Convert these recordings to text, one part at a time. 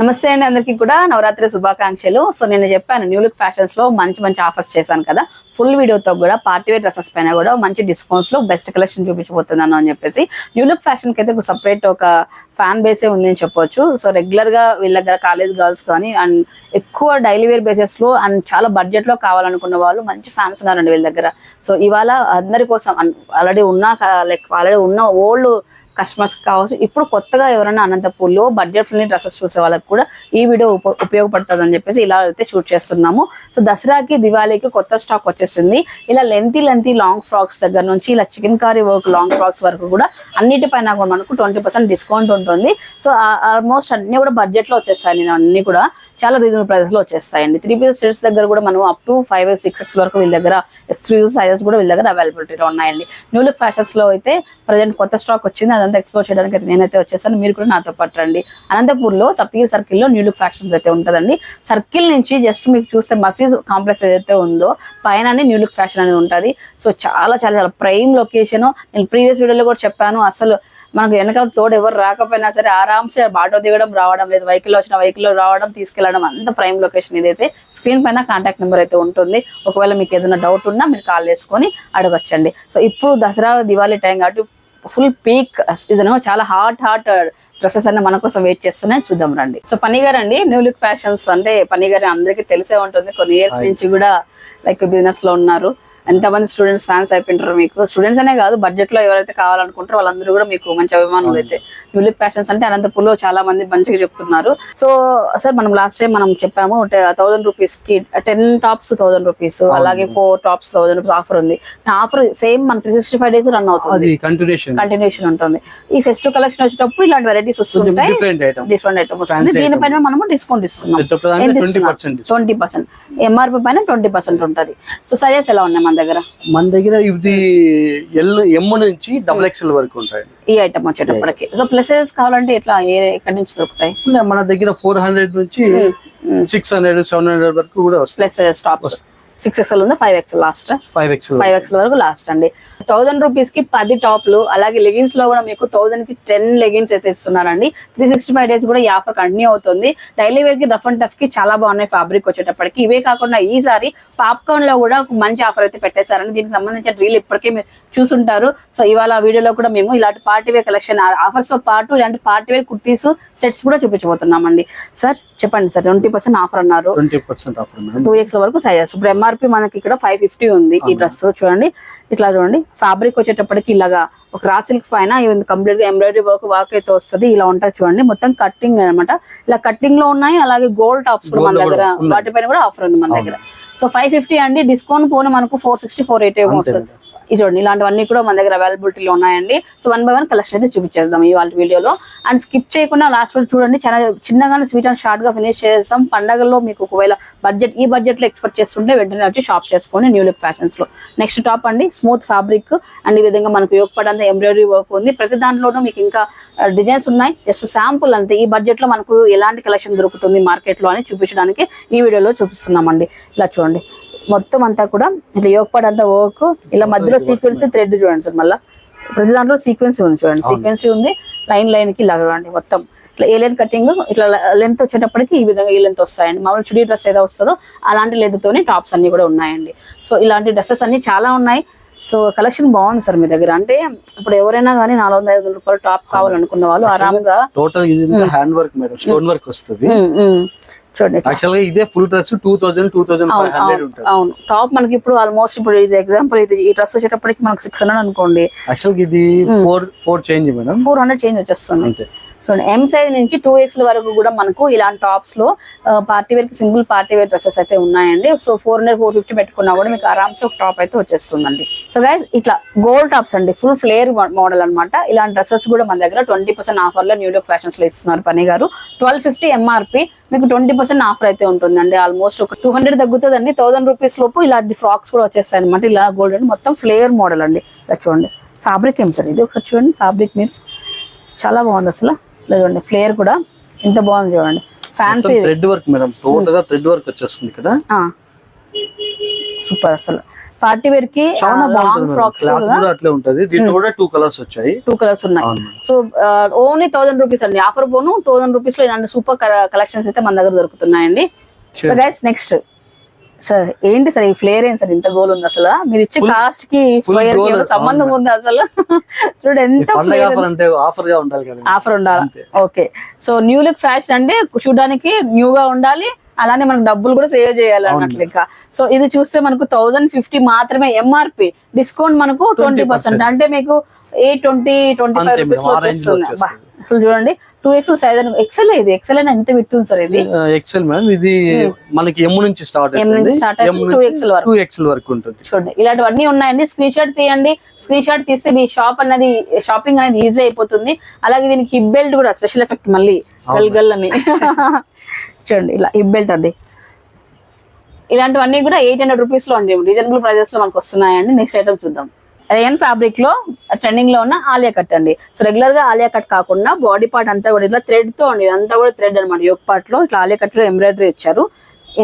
నమస్తే అండి అందరికీ కూడా నవరాత్రి శుభాకాంక్షలు. సో నేను చెప్పాను న్యూ లుక్ ఫ్యాషన్స్లో మంచి మంచి ఆఫర్స్ చేశాను కదా. ఫుల్ వీడియోతో కూడా పార్టీ వేర్ డ్రెస్సెస్ పైన కూడా మంచి డిస్కౌంట్స్లో బెస్ట్ కలెక్షన్ చూపించబోతున్నాను అని చెప్పేసి. న్యూ లుక్ ఫ్యాషన్కి అయితే సపరేట్ ఒక ఫ్యాన్ బేసే ఉంది అని చెప్పొచ్చు. సో రెగ్యులర్గా వీళ్ళ దగ్గర కాలేజ్ గర్ల్స్ కానీ అండ్ ఎక్కువ డైలీ వేర్ బేసెస్లో అండ్ చాలా బడ్జెట్లో కావాలనుకున్న వాళ్ళు మంచి ఫ్యాన్స్ ఉన్నారండి వీళ్ళ దగ్గర. సో ఇవాళ అందరి కోసం ఆల్రెడీ ఉన్న లైక్ ఆల్రెడీ ఉన్న ఓల్డ్ కస్టమర్స్ కావచ్చు. ఇప్పుడు కొత్తగా ఎవరైనా అనంతపూర్లో బడ్జెట్ ఫ్రెండ్లీ డ్రెస్సెస్ చూసే వాళ్ళకి కూడా ఈ వీడియో ఉపయోగపడుతుంది అని చెప్పేసి ఇలా అయితే షూట్ చేస్తున్నాము. సో దసరాకి దివాళీకి కొత్త స్టాక్ వచ్చేసింది. ఇలా లెంతీ లెంతీ లాంగ్ ఫ్రాక్స్ దగ్గర నుంచి ఇలా chikankari work long frocks వరకు కూడా అన్నిటిపైన కూడా మనకు ట్వంటీ పర్సెంట్ డిస్కౌంట్ ఉంటుంది. సో ఆల్మోస్ట్ అన్ని కూడా బడ్జెట్లో వచ్చేస్తాయి నేను అన్ని కూడా చాలా రీజనబుల్ ప్రైసెస్లో వచ్చేస్తాయండి. త్రీ పీస్ సెట్స్ దగ్గర కూడా మనం up to five six X వరకు వీళ్ళ దగ్గర త్రీ సైజెస్ కూడా వీళ్ళ దగ్గర అవైలబిలిటీలో ఉన్నాయండి. న్యూ లుక్ ఫ్యాషన్స్లో అయితే ప్రజెంట్ కొత్త స్టాక్ వచ్చింది. అదంతా ఎక్స్ప్లోర్ చేయడానికి అయితే నేనైతే వచ్చేసాను. మీరు కూడా నాతో పాటు రండి. అనంతపూర్లో సప్తగిరి సర్కిల్లో న్యూ లుక్ ఫ్యాషన్స్ అయితే ఉంటుందండి. సర్కిల్ నుంచి జస్ట్ మీకు చూస్తే మసీజ్ కాంప్లెక్స్ ఏదైతే ఉందో పైన న్యూ లుక్ ఫ్యాషన్ అనేది ఉంటుంది. సో చాలా చాలా చాలా ప్రైమ్ లొకేషన్ నేను ప్రీవియస్ వీడియోలో కూడా చెప్పాను. అసలు మనకు వెనకాల తోడు ఎవరు రాకపోయినా సరే ఆరామ్సే ఆటో దిగడం రావడం లేదు. వెహికల్లో వచ్చిన వెహికల్ రావడం తీసుకెళ్ళడం అంత ప్రైమ్ లొకేషన్ ఇదైతే స్క్రీన్ పైన కాంటాక్ట్ నెంబర్ అయితే ఉంటుంది. ఒకవేళ మీకు ఏదైనా డౌట్ ఉన్నా మీరు కాల్ చేసుకొని అడగొచ్చండి. సో ఇప్పుడు దసరా దివాళీ టైం కాబట్టి ఫుల్ పీక్ సీజన్ చాలా హాట్ హాట్ డ్రెస్సెస్ అన్ని మన కోసం వెయిట్ చేస్తున్నాయి. చూద్దాం రండి. సో పనిగారు అండి న్యూ లుక్ ఫ్యాషన్స్ అంటే పనిగారు అందరికీ తెలిసే ఉంటుంది. కొన్ని ఇయర్స్ నుంచి కూడా లైక్ బిజినెస్లో ఉన్నారు. ఎంతమంది స్టూడెంట్స్ ఫ్యాన్స్ అయిపోయింటారు మీకు. స్టూడెంట్స్ అనే కాదు బడ్జెట్లో ఎవరైతే కావాలనుకుంటారో వాళ్ళందరూ కూడా మీకు మంచి అభిమానులు అయితే లుక్ ఫ్యాషన్స్ అంటే అనంతపూర్లో చాలా మంది మంచిగా చెప్తున్నారు. సో సార్ మనం లాస్ట్ టైం మనం చెప్పాము థౌసండ్ రూపీస్కి టెన్ టాప్స్ థౌసండ్ రూపీస్ అలాగే four tops thousand rupees offer ఉంది. ఆఫర్ సేమ్ మన three sixty five days run అవుతుంది. కంటిన్యూషన్ కంటిన్యూషన్ ఉంటుంది. ఈ ఫెస్టివ్ కలెక్షన్ వచ్చేటప్పుడు ఇలాంటి వెరైటీస్ వస్తుంటాయి డిఫరెంట్ ఐటమ్ వస్తుంది. దీనిపైన మనము డిస్కౌంట్ ఇస్తున్నాం. Twenty percent twenty percent MRP పైన ట్వంటీ పర్సెంట్ ఉంటుంది. సో సజెస్ ఎలా ఉన్నాయి మన దగ్గర? మన దగ్గర ఇది ఎల్ ఎమ్ నుంచి డబుల్ ఎక్స్ఎల్ వరకు ఉంటాయి. ఈ ఐటమ్ వచ్చేటప్పటికి. సో ప్లసెస్ కావాలంటే ఎట్లా ఎక్కడి నుంచి దొరుకుతాయి? మన దగ్గర ఫోర్ హండ్రెడ్ నుంచి సిక్స్ హండ్రెడ్ సెవెన్ హండ్రెడ్ వరకు కూడా వస్తాయి. ప్లస్ టాప్స్ సిక్స్ ఎక్స్ఎల్ ఉంది five XL last. Five XL five X వరకు లాస్ట్ అండి. థౌసండ్ రూపీస్కి పది టాప్లు అలాగే లెగిన్స్లో కూడా మీకు థౌసండ్కి టెన్ లెగిన్స్ అయితే ఇస్తున్నారండి. త్రీ సిక్స్టీ ఫైవ్ డేస్ కూడా ఈ ఆఫర్ కంటిన్యూ అవుతుంది. డైలీ వేర్కి రఫ్ అండ్ టఫ్కి చాలా బాగున్నాయి ఫ్యాబ్రిక్ వచ్చేటప్పటికి. ఇవే కాకుండా ఈసారి పాప్కార్న్లో కూడా ఒక మంచి ఆఫర్ అయితే పెట్టేశారండి. దీనికి సంబంధించిన రీల్ ఇప్పటికే మీరు చూసుంటారు. సో ఇవాళ వీడియోలో కూడా మేము ఇలాంటి పార్టీ వేర్ కలెక్షన్ ఆఫర్స్తో పాటు ఇలాంటి పార్టీ వేర్ కుర్తీస్ సెట్స్ కూడా చూపించబోతున్నామండి. సార్ చెప్పండి సార్ ట్వంటీ పర్సెంట్ ఆఫర్ అన్నారు. టూ ఎక్స్ వరకు సైజెస్ ఇప్పుడు ఎంఆర్పి మనకి ఇక్కడ ఫైవ్ ఫిఫ్టీ ఉంది ఈ డ్రెస్ చూడండి. ఇట్లా చూడండి. ఫ్యాబ్రిక్ వచ్చేటప్పటికి ఇలాగా ఒక రా సిల్క్ పైన కంప్లీట్గా ఎంబ్రాయిడరీ వర్క్ వర్క్ అయితే వస్తుంది. ఇలా ఉంటుంది చూడండి. మొత్తం కట్టింగ్ అన్నమాట. ఇలా కట్టింగ్లో ఉన్నాయి. అలాగే గోల్డ్ టాప్స్ కూడా మన దగ్గర. వాటిపైన కూడా ఆఫర్ ఉంది మన దగ్గర. సో ఫైవ్ ఫిఫ్టీ అండి. డిస్కౌంట్ పోను మనకు ఫోర్ సిక్స్టీ ఫోర్ ఎయిట్ ఏమో వస్తుంది. ఇది చూడండి ఇలాంటివన్నీ కూడా మన దగ్గర అవైలబిలిటీలో ఉన్నాయండి. So one by one collection అయితే చూపించేద్దాం ఇవాళ వీడియోలో. అండ్ స్కిప్ చేయకుండా లాస్ట్ వరకు చూడండి చాలా చిన్నగానే స్వీట్ అండ్ షార్ట్గా ఫినిష్ చేస్తాం పండగల్లో మీకు ఒకవేళ బడ్జెట్ ఈ బడ్జెట్లో ఎక్స్పెక్ట్ చేస్తుంటే వెంటనే వచ్చి షాప్ చేసుకోండి న్యూ లుక్ ఫ్యాషన్స్లో. నెక్స్ట్ టాప్ అండి స్మూత్ ఫ్యాబ్రిక్ అండ్ ఈ విధంగా మనకు ఉపయోగపడంత ఎంబ్రాయిడరీ వర్క్ ఉంది. ప్రతి దాంట్లోనూ మీకు ఇంకా డిజైన్స్ ఉన్నాయి. జస్ట్ శాంపుల్ అంతే. ఈ బడ్జెట్లో మనకు ఎలాంటి కలెక్షన్ దొరుకుతుంది మార్కెట్లో అని చూపించడానికి ఈ వీడియోలో చూపిస్తున్నామండి. ఇలా చూడండి. మొత్తం అంతా కూడా ఇట్లా యోగపడి అంతా వర్క్ ఇలా మధ్యలో సీక్వెన్స్ థ్రెడ్ చూడండి సార్ మళ్ళీ. ప్రతి దాంట్లో సీక్వెన్సీ ఉంది చూడండి. సీక్వెన్సీ ఉంది లైన్ లైన్కి ఇలా చూడండి మొత్తం. ఇట్లా ఏలియన్ కటింగ్ ఇట్లా లెంత్ వచ్చేటప్పటికి ఈ విధంగా ఈ లెంత్ వస్తాయండి. మామూలు చుడీ డ్రెస్ ఏదో వస్తుందో అలాంటి లెంత్తోనే టాప్స్ అన్ని కూడా ఉన్నాయండి. సో ఇలాంటి డ్రెస్సెస్ అన్ని చాలా ఉన్నాయి. సో కలెక్షన్ బాగుంది సార్ మీ దగ్గర. అంటే ఇప్పుడు ఎవరైనా కానీ నాలుగు వందల ఐదు వందల రూపాయలు టాప్ కావాలనుకున్న వాళ్ళు ఆరాంగా total hand work madam? Stone work వస్తుంది చూడండి. యాక్చువల్గా ఇదే full dress two thousand two thousand five hundred ఉంటుంది. అవును. టాప్ మనకి ఇప్పుడు ఆల్మోస్ట్ ఇప్పుడు ఇది ఎగ్జాంపుల్ ఇది ఈ డ్రెస్ వచ్చేటప్పటికి మనకి సిక్స్ హండ్రెడ్ అనుకోండి. యాక్చువల్ ఇది four four change madam four hundred change వచ్చేస్తుంది. అంతే. చూడండి ఎం సైజ్ నుంచి టూ ఎక్స్ వరకు కూడా మనకు ఇలాంటి టాప్స్లో party wear single party wear dresses అయితే ఉన్నాయండి. So four hundred four fifty పెట్టుకున్నా కూడా మీకు ఆరామ్స్ ఒక టాప్ అయితే వచ్చేస్తుందండి. సో గైస్ ఇట్లా గోల్డ్ టాప్స్ అండి. ఫుల్ ఫ్లేర్ మోడల్ అన్నమాట. ఇలాంటి డ్రెస్సెస్ కూడా మన దగ్గర ట్వంటీ పర్సెంట్ ఆఫర్లో న్యూ లుక్ ఫ్యాషన్స్లో ఇస్తున్నారు పని గారు. ట్వెల్వ్ ఫిఫ్టీ ఎంఆర్పి మీకు ట్వంటీ పర్సెంట్ ఆఫర్ అయితే ఉంటుందండి. ఆల్మోస్ట్ ఒక టూ హండ్రెడ్ తగ్గుతుందండి. థౌసండ్ రూపీస్ లోపు ఇలాంటి ఫ్రాక్స్ కూడా వచ్చేస్తాయి అనమాట ఇలా గోల్డ్ అండి. మొత్తం ఫ్లేయర్ మోడల్ అండి. చూడండి. ఫ్యాబ్రిక్ ఏం సార్ ఇది? ఒకసారి చూడండి. ఫ్యాబ్రిక్ మీరు. చాలా బాగుంది అసలు. ఇలా చూడండి ఫ్లేర్ కూడా ఎంత బాగుంది చూడండి. Fancy thread work madam. టోటల్గా థ్రెడ్ వర్క్ వచ్చేస్తుంది ఇక్కడ సూపర్ అసలు. పార్టీ వేర్కి చాలా లాంగ్ ఫ్రాక్స్ అట్లే ఉంటది. దీంట్లో కూడా టూ కలర్స్ వచ్చాయి. టూ కలర్స్ ఉన్నాయి. సో ఓన్లీ థౌసండ్ రూపీస్ అండి. ఆఫర్ పోను థౌసండ్ రూపీస్లో ఇలాంటి సూపర్ కలెక్షన్స్ అయితే మన దగ్గర దొరుకుతున్నాయండి. సో. గైస్ నెక్స్ట్ సార్ ఏంటి సార్ ఈ ఫ్లేర్ ఏంటి సార్ ఇంత గోల్ ఉంది అసలు? మీరు ఇచ్చే కాస్ట్కి ఫ్లేర్ ఏమైనా సంబంధం ఉంది అసలు? చూడండి ఈ ఎంత ఆఫర్ అంటే ఆఫర్గా ఉండాలి కదా ఆఫర్ ఉండాలి. Okay. So new look fashion అంటే చూడడానికి న్యూ గా ఉండాలి అలానే మనకు డబ్బులు కూడా సేవ్ చేయాలి అన్నట్లు ఇంకా. సో ఇది చూస్తే మనకు థౌసండ్ ఫిఫ్టీ మాత్రమే ఎంఆర్పి డిస్కౌంట్ మనకు ట్వంటీ పర్సెంట్. అంటే మీకు eight twenty twenty five rupees వచ్చేస్తుంది. అసలు చూడండి. టూ ఎక్స్ సైజ్ ఎక్సెల్ ఇది? ఎక్సెల్ అయినా ఎంత విట్టుంది సార్ ఇది? XL madam. ఇది మనకి ఎమ్ నుంచి స్టార్ట్ M నుంచి start అయితే 2XL వరకు. టూ ఎక్స్ఎల్ వరకు ఉంటుంది. చూడండి. ఇలాంటివన్నీ ఉన్నాయండి. స్క్రీన్ షాట్ తీయండి. స్క్రీన్ షాట్ తీస్తే మీ షాప్ అనేది షాపింగ్ అనేది ఈజీ అయిపోతుంది. అలాగే దీనికి హిప్ బెల్ట్ కూడా స్పెషల్ ఎఫెక్ట్ మళ్ళీ. గల్ గల్ అని. చూడండి ఇలా హిప్ బెల్ట్ అది ఇలాంటివన్నీ కూడా ఎయిట్ హండ్రెడ్ రూపీస్లో అండి. రీజనబుల్ ప్రైజెస్లో మనకు వస్తున్నాయండి. నెక్స్ట్ ఐటమ్ చూద్దాం. రేయన్ ఫ్యాబ్రిక్లో ట్రెండింగ్లో ఉన్న ఆలియా కట్ అండి. సో రెగ్యులర్గా ఆలియా కట్ కాకుండా బాడీ పార్ట్ అంతా కూడా ఇట్లా థ్రెడ్తో అండి. ఇదంతా కూడా థ్రెడ్ అనమాట యోగ్ పార్ట్లో ఇట్లా ఆలియా కట్లో ఎంబ్రాయిడరీ ఇచ్చారు.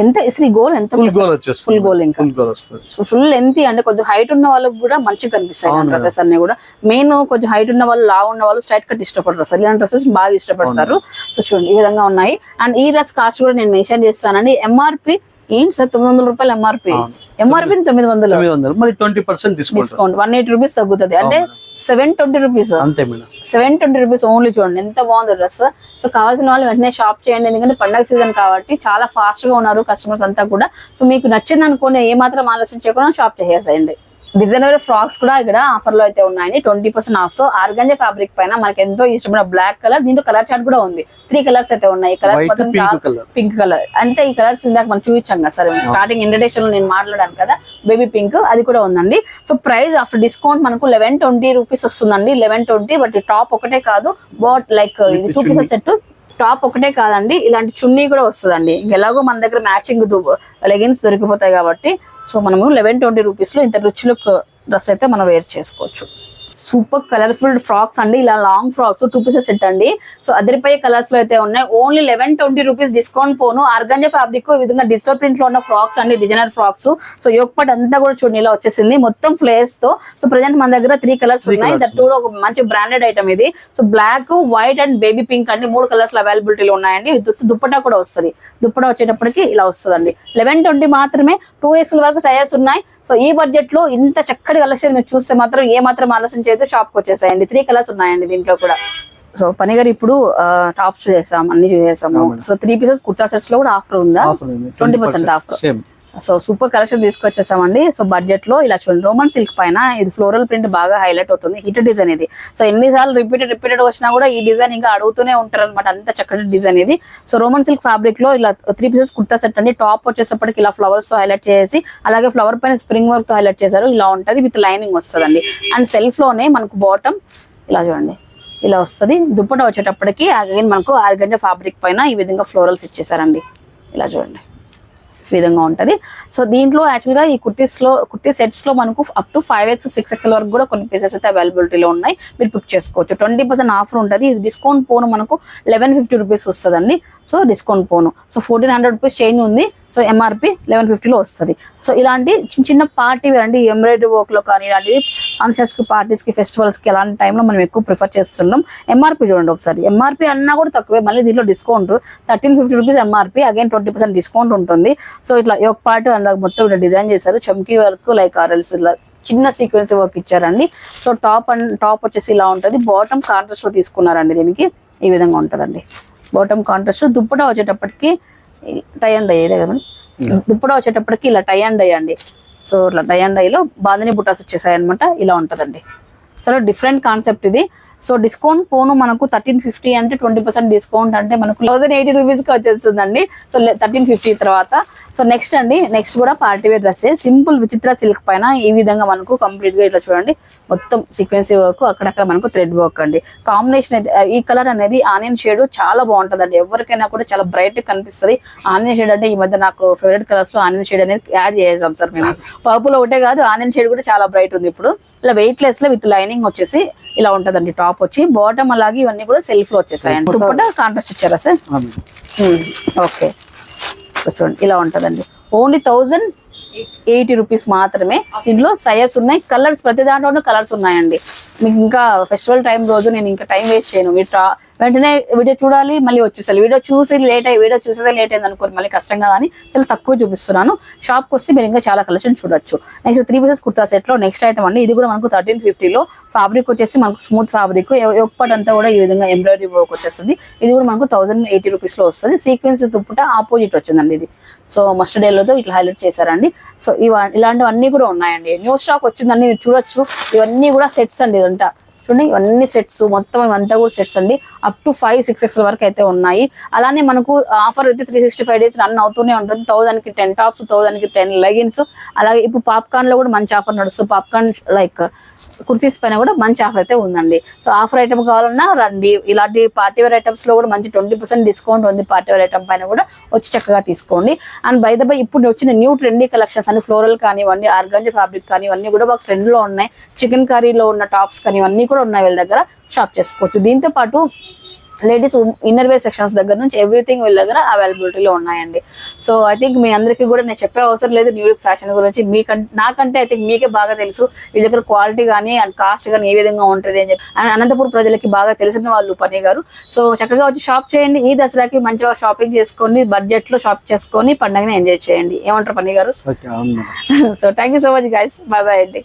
ఎంత ఇసలు గోల్ ఎంత ఫుల్ గోల్ వచ్చేస్తుంది. ఇంకా. ఫుల్ గోల్ వస్తుంది. సో ఫుల్ లెంత్ అంటే కొంచెం హైట్ ఉన్న వాళ్ళకి కూడా మంచిగా కనిపిస్తాయి డ్రెస్సెస్ అన్ని కూడా. మెయిన్ కొంచెం హైట్ ఉన్న వాళ్ళు లా ఉన్న వాళ్ళు స్ట్రైట్ కట్ ఇష్టపడతారు అసలు. ఇలాంటి డ్రెస్సెస్ బాగా ఇష్టపడతారు. సో చూడండి ఈ విధంగా ఉన్నాయి. అండ్ ఈ డ్రెస్ కాస్ట్ కూడా నేను మెన్షన్ చేస్తానండి. ఎంఆర్పి ఏంటి సార్ తొమ్మిది వందల రూపాయలు ఎంఆర్పి. ఎంఆర్పి తొమ్మిది వందలు. తొమ్మిది వందలు. మరి twenty percent discount one eighty rupees తగ్గుతుంది. అంటే సెవెన్ ట్వంటీ రూపీస్ అంతే madam. Seven twenty rupees only చూడండి. ఎంత బాగుంది డ్రెస్. సో కావాల్సిన వాళ్ళు వెంటనే షాప్ చేయండి. ఎందుకంటే పండగ సీజన్ కాబట్టి చాలా ఫాస్ట్గా ఉన్నారు కస్టమర్స్ అంతా కూడా. సో మీకు నచ్చింది అనుకోని ఏ మాత్రం ఆలోచన చేయకుండా షాప్ చేసేసేయండి డిజైనర్ ఫ్రాక్స్ కూడా ఇక్కడ ఆఫర్లో అయితే ఉన్నాయండి. Twenty percent off. So organza fabric పైన మనకి ఎంతో ఇష్టమైన బ్లాక్ కలర్ దీంట్లో కలర్ చార్ట్ కూడా ఉంది. త్రీ కలర్స్ అయితే ఉన్నాయి. Colours pink colour. అంటే ఈ కలర్స్ ఇందాక మనం చూపించాం కదా సార్ స్టార్టింగ్ ఇంట్రడక్షన్లో నేను మాట్లాడాను కదా బేబీ పింక్ అది కూడా ఉందండి. సో ప్రైస్ ఆఫ్టర్ డిస్కౌంట్ మనకు లెవెన్ ట్వంటీ రూపీస్ వస్తుందండి. లెవెన్ ట్వంటీ బట్ టాప్ ఒకటే కాదు. బాట్ లైక్ ఇది టూ పీసెస్ సెట్. టాప్ ఒకటే కాదండి. ఇలాంటి చున్నీ కూడా వస్తుందండి. ఎలాగో మన దగ్గర మ్యాచింగ్ లెగిన్స్ దొరికిపోతాయి కాబట్టి సో మనము లెవెన్ ట్వంటీ రూపీస్లో ఇంత రుచిలో డ్రెస్ అయితే మనం వేర్ చేసుకోవచ్చు. సూపర్ కలర్ఫుల్ ఫ్రాక్స్ అండి. ఇలా long frocks two pieces set అండి. సో అదిరిపోయే కలర్స్లో అయితే ఉన్నాయి. Only eleven twenty rupees discount పోను. ఆర్గంజా ఫ్యాబ్రిక్ ఈ విధంగా డిజిటల్ ప్రింట్లో ఉన్న ఫ్రాక్స్ అండి డిజైనర్ ఫ్రాక్స్. సో యోగపాట్ అంతా కూడా చూడండి ఇలా వచ్చేసింది. మొత్తం ఫ్లేర్స్తో. సో ప్రజెంట్ మన దగ్గర త్రీ కలర్స్ ఉన్నాయి. దట్ కూడా ఒక మంచి బ్రాండెడ్ ఐటమ్ ఇది. So black white and baby pink అండి. మూడు కలర్స్ అవైలబిలిటీలో ఉన్నాయండి. దుప్పటా కూడా వస్తుంది. దుప్పటా వచ్చేటప్పటికి ఇలా వస్తుందండి. లెవెన్ ట్వంటీ మాత్రమే టూ ఎక్స్ వరకు సైజెస్ ఉన్నాయి. సో ఈ బడ్జెట్లో ఇంత చక్కటి కలెక్షన్ మీరు చూస్తే మాత్రం ఏ మాత్రం ఆలోచన చేయదు షాప్ వచ్చేసాయండి. త్రీ కలర్స్ ఉన్నాయండి దీంట్లో కూడా. సో పని గారు ఇప్పుడు టాప్స్ చేసాం అన్ని చేసాము. సో త్రీ పీసెస్ కుర్తా సెట్స్లో కూడా ఆఫర్ ఉందా? Offer 20% offer. So super collection తీసుకొచ్చేసామండి. So బడ్జెట్లో ఇలా చూడండి రోమన్ సిల్క్ పైన ఇది ఫ్లోరల్ ప్రింట్ బాగా హైలైట్ అవుతుంది హిట్ డిజైన్ ఇది. సో ఎన్నిసార్లు రిపీటెడ్ రిపీటెడ్ వచ్చినా కూడా ఈ డిజైన్ ఇంకా అడుగుతూనే ఉంటారు అనమాట అంత చక్కటి డిజైన్ ఇది. సో రోమన్ సిల్క్ ఫ్యాబ్రిక్లో ఇలా త్రీ పీసెస్ కుర్తా సెట్ అండి టాప్ వచ్చేసప్పటికి ఇలా ఫ్లవర్స్తో హైలైట్ చేసి అలాగే ఫ్లవర్ పైన స్ప్రింగ్ వర్క్తో హైలైట్ చేశారు ఇలా ఉంటుంది విత్ లైనింగ్ వస్తుందండి. అండ్ సెల్ఫ్లోనే మనకు బాటమ్ ఇలా చూడండి ఇలా వస్తుంది. దుప్పట వచ్చేటప్పటికి అగైన్ మనకు ఆర్గంజా ఫ్యాబ్రిక్ పైన ఈ విధంగా ఫ్లోరల్స్ ఇచ్చేసారండి. ఇలా చూడండి. విధంగా ఉంటుంది. సో దీంట్లో యాక్చువల్గా ఈ కుర్తీస్లో కుర్తీ సెట్స్లో మనకు up to five X six X వరకు కూడా కొన్ని పీసెస్ అయితే అవైలబిలిటీలో ఉన్నాయి. మీరు పిక్ చేసుకోవచ్చు. ట్వంటీ పర్సెంట్ ఆఫర్ ఉంటుంది. ఇది డిస్కౌంట్ పోను మనకు లెవెన్ ఫిఫ్టీ రూపీస్ వస్తుందండి. సో డిస్కౌంట్ పోను. So fourteen hundred rupees change ఉంది. సో ఎంఆర్పి లెవెన్ ఫిఫ్టీలో వస్తుంది. సో ఇలాంటి చిన్న చిన్న పార్టీ వేర్ అంటే ఎంబ్రాయిడరీ వర్క్లో కానీ ఇలాంటివి ఫంక్షన్స్కి పార్టీస్కి ఫెస్టివల్స్కి ఇలాంటి అలాంటి టైంలో మనం ఎక్కువ ప్రిఫర్ చేస్తున్నాం. ఎంఆర్పి చూడండి ఒకసారి. ఎంఆర్పి అన్నా కూడా తక్కువే. మళ్ళీ దీంట్లో discount thirteen fifty rupees MRP again twenty percent discount ఉంటుంది. సో ఇట్లా ఒక పార్టీ అందాక మొత్తం ఇట్లా డిజైన్ చేశారు. చమ్కీ వర్క్ లైక్ ఆర్ఎల్స్ ఇలా చిన్న సీక్వెన్స్ వర్క్ ఇచ్చారండి. సో టాప్ అండ్ టాప్ వచ్చేసి ఇలా ఉంటుంది. బాటమ్ కాంట్రాస్ట్లో తీసుకున్నారండి దీనికి. ఈ విధంగా ఉంటుందండి. బాటమ్ కాంట్రాస్ట్ దుప్పటా వచ్చేటప్పటికి టై అండ్ డై కదండి దుప్పటా వచ్చేటప్పటికి ఇలా టై అండ్ డై అండి. సో ఇట్లా టై అండ్ డైలో బాందిని బుటాస్ వచ్చేసాయి అనమాట ఇలా ఉంటుందండి. సో డిఫరెంట్ కాన్సెప్ట్ ఇది. సో డిస్కౌంట్ పోను మనకు థర్టీన్ ఫిఫ్టీ అంటే ట్వంటీ పర్సెంట్ డిస్కౌంట్ అంటే మనకు థౌసండ్ ఎయిటీ రూపీస్కి వచ్చేస్తుందండి. సో థర్టీన్ ఫిఫ్టీ తర్వాత సో నెక్స్ట్ అండి నెక్స్ట్ కూడా party wear dress simple Vichitra silk పైన ఈ విధంగా మనకు కంప్లీట్గా ఇట్లా చూడండి మొత్తం సీక్వెన్సీ వర్క్ అక్కడక్కడ మనకు థ్రెడ్ వర్క్ అండి. కాంబినేషన్ అయితే ఈ కలర్ అనేది ఆనియన్ షేడ్ చాలా బాగుంటుంది ఎవరికైనా కూడా చాలా బ్రైట్ కనిపిస్తుంది. ఆనియన్ షేడ్ అంటే ఈ మధ్య నాకు ఫేవరెట్ కలర్స్లో ఆనియన్ షేడ్ అనేది యాడ్ చేసాం సార్ మేము. పర్పుల్ ఒకటే కాదు ఆనియన్ షేడ్ కూడా చాలా బ్రైట్ ఉంది ఇప్పుడు. ఇలా వెయిట్ లెస్లో విత్ లైనింగ్ వచ్చేసి ఇలా ఉంటదండి టాప్ వచ్చి. బాటమ్ అలాగే ఇవన్నీ కూడా సెల్ఫ్లో వచ్చేసాయండి. దుప్పట కాంట్రాస్ట్ ఇచ్చారా సార్? ఓకే. సో చూడండి ఇలా ఉంటుందండి. ఓన్లీ థౌజండ్ ఎయిటీ రూపీస్ మాత్రమే. దీంట్లో సైజెస్ ఉన్నాయి. కలర్స్ ప్రతి దాంట్లోనూ కలర్స్ ఉన్నాయండి. మీకు ఇంకా ఫెస్టివల్ టైం రోజు నేను ఇంకా టైం వేస్ట్ చేయను. మీరు ట్రా- వెంటనే వీడియో చూడాలి మళ్ళీ వచ్చేసాలి. వీడియో చూసి లేట్ అయ్యి వీడియో చూసేదే లేట్ అయింది అనుకోరు మళ్ళీ కష్టం కదా అని చాలా తక్కువ చూపిస్తున్నాను. షాప్కి వస్తే మీరు ఇంకా చాలా కలెక్షన్ చూడొచ్చు. నెక్స్ట్ త్రీ పీసెస్ కుర్తా సెట్లో నెక్స్ట్ ఐటమ్ అండి. ఇది కూడా మనకు థర్టీన్ ఫిఫ్టీలో ఫ్యాబ్రిక్ వచ్చేసి మనకు స్మూత్ ఫ్యాబ్రిక్ ఒక్కటి అంతా కూడా ఈ విధంగా ఎంబ్రాయిడరీ వర్క్ వచ్చేస్తుంది. ఇది కూడా మనకు థౌసండ్ ఎయిటీ రూపీస్లో వస్తుంది. సీక్వెన్స్ తుప్పుట ఆపోజిట్ వచ్చిందండి ఇది. సో మస్టర్డ్ ఎల్లోతో ఇట్లా హైలైట్ చేశారండి. సో ఇవ ఇలాంటివన్నీ కూడా ఉన్నాయండి. న్యూ స్టాక్ వచ్చిందండి మీరు చూడొచ్చు. ఇవన్నీ కూడా సెట్స్ అండి ఇదంతా. చూడండి ఇవన్నీ సెట్స్ మొత్తం ఇవంతా కూడా సెట్స్ అండి. Up to five six X వరకు అయితే ఉన్నాయి. అలానే మనకు ఆఫర్ అయితే three sixty five days run అవుతూనే ఉంటుంది. థౌసండ్కి టెన్ టాప్స్ థౌసండ్కి టెన్ లెగిన్స్ అలాగే ఇప్పుడు పాప్కార్న్లో కూడా మంచి ఆఫర్ నడుస్తుంది. పాప్కార్న్ లైక్ కుర్తీస్ పైన కూడా మంచి ఆఫర్ అయితే ఉందండి. సో ఆఫర్ ఐటమ్ కావాలన్నా రండి. ఇలాంటి పార్టీ వేర్ ఐటమ్స్లో కూడా మంచి ట్వంటీ పర్సెంట్ డిస్కౌంట్ ఉంది పార్టీ వేర్ ఐటమ్ పైన కూడా వచ్చి చక్కగా తీసుకోండి. అండ్ బై ద బై ఇప్పుడు వచ్చిన న్యూ ట్రెండీ కలెక్షన్స్ అన్ని ఫ్లోరల్ కానివ్వండి ఆర్గంజ ఫ్యాబ్రిక్ కానీ ఇవన్నీ కూడా మాకు ట్రెండ్లో ఉన్నాయి. చికెన్ కర్రీలో ఉన్న టాప్స్ కానీ ఇవన్నీ కూడా ఉన్నాయి వీళ్ళ దగ్గర. షాప్ చేసుకోవచ్చు. దీంతో పాటు లేడీస్ ఇన్నర్ వేర్ సెక్షన్స్ దగ్గర నుంచి ఎవ్రీథింగ్ వీళ్ళ దగ్గర అవైలబిలిటీలో ఉన్నాయండి. సో ఐ థింక్ మీ అందరికీ కూడా నేను చెప్పే అవసరం లేదు న్యూ లుక్ ఫ్యాషన్ గురించి. మీకంటే నాకంటే ఐ థింక్ మీకే బాగా తెలుసు వీళ్ళ దగ్గర క్వాలిటీ కానీ అండ్ కాస్ట్ కానీ ఏ విధంగా ఉంటుంది అని చెప్పి. అనంతపురం ప్రజలకి బాగా తెలిసిన వాళ్ళు పని గారు. సో చక్కగా వచ్చి షాప్ చేయండి. ఈ దసరాకి మంచిగా షాపింగ్ చేసుకోండి. బడ్జెట్లో షాప్ చేసుకొని పండుగని ఎంజాయ్ చేయండి. ఏమంటారు పని గారు? So thank you so much guys bye bye అండి.